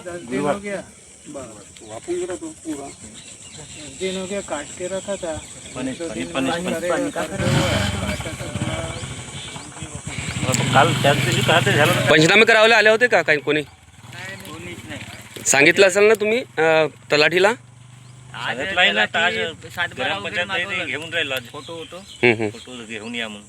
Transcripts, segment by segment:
दिन हो गया वापरून गेला तो पुरा दस दिन हो गया काट के रखा था। काल त्याच दिवशी का ते झालं? पंचनामे करायला आले होते का काही कोणी? सांगितलं असेल ना तुम्ही अं, तलाठीला? ना घेऊन राहिलो फोटो होतो. फोटो घेऊन या म्हणून.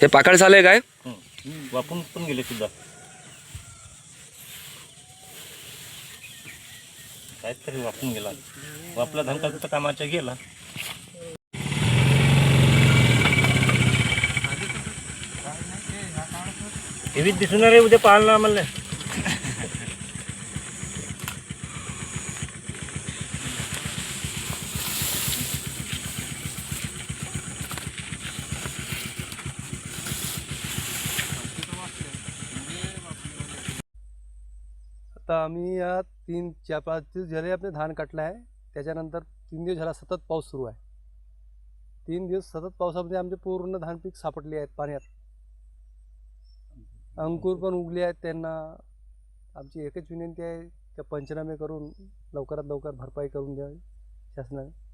हे पाकळ झालंय काय? वापरून पण गेले सुद्धा. काहीतरी वापरून गेला. वापला धनका तर कामाच्या गेला. टीव्हीत दिसणार आहे उद्या पाहायला आम्हाला. आता आम्ही या तीन चार पाच दिवस झाले आपले धान काटलं आहे. त्याच्यानंतर तीन दिवस झाला सतत पाऊस सुरू आहे. तीन दिवस सतत पावसामध्ये आमचे पूर्ण धान पीक सापडले आहेत पाण्यात. अंकुर पण उगले आहेत त्यांना. आमची एकच विनंती आहे त्या पंचनामे करून लवकरात लवकर भरपाई करून द्यावी. शासनाने.